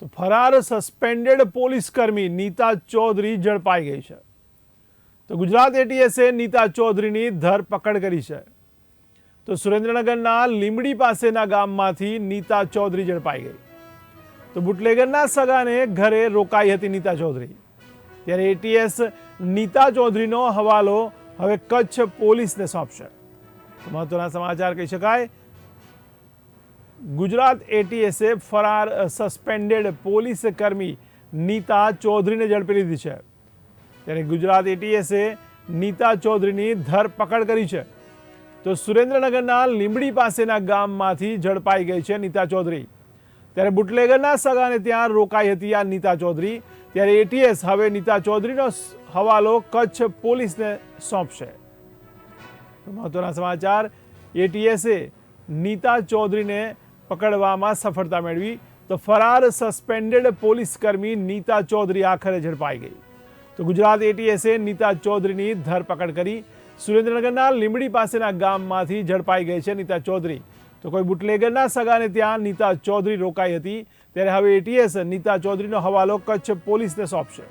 તો ફરાર suspended police કર્મી નીતા ચૌધરી ઝડપાઈ ગઈ છે. તો ગુજરાત એટીએસે નીતા ચૌધરીની ધરપકડ કરી છે. તો સુરેન્દ્રનગરના લીંબડી પાસેના ગામમાંથી નીતા ચૌધરી ઝડપાઈ ગઈ. તો બુટલેગરના સગાને ઘરે રોકાઈ હતી નીતા ચૌધરી. ત્યારે એટીએસ નીતા ચૌધરીનો હવાલો હવે કચ્છ પોલીસને સોંપશે. મહત્વના સમાચાર કહી શકાય ગુજરાત એટીએસે ફરાર સસ્પેન્ડેડ પોલીસ કર્મી નીતા ચૌધરીને ઝડપી લીધી છે. ત્યારે ગુજરાત એટીએસે નીતા ચૌધરીની ધરપકડ કરી છે. તો સુરેન્દ્રનગરના લીંબડી પાસેના ગામમાંથી ઝડપાઈ ગઈ છે નીતા ચૌધરી. ત્યારે બુટલેગરના સગાને ત્યાં રોકાઈ હતી આ નીતા ચૌધરી. ત્યારે એટીએસ હવે નીતા ચૌધરીનો હવાલો કચ્છ પોલીસને સોંપશે. મહત્વના સમાચાર એટીએસે નીતા ચૌધરીને પકડવામાં સફળતા મેળવી, તો ફરાર સસ્પેન્ડેડ પોલીસ કર્મી નીતા ચૌધરી આખરે ઝડપાઈ ગઈ. તો ગુજરાત એટીએસે નીતા ચૌધરીની ધરપકડ કરી. સુરેન્દ્રનગરના લીંબડી પાસેના ગામમાંથી ઝડપાઈ ગઈ છે નીતા ચૌધરી. તો કોઈ બુટલેગરના સગાને ત્યાં નીતા ચૌધરી રોકાઈ હતી. ત્યારે હવે એટીએસ નીતા ચૌધરીનો હવાલો કચ્છ પોલીસને સોંપશે.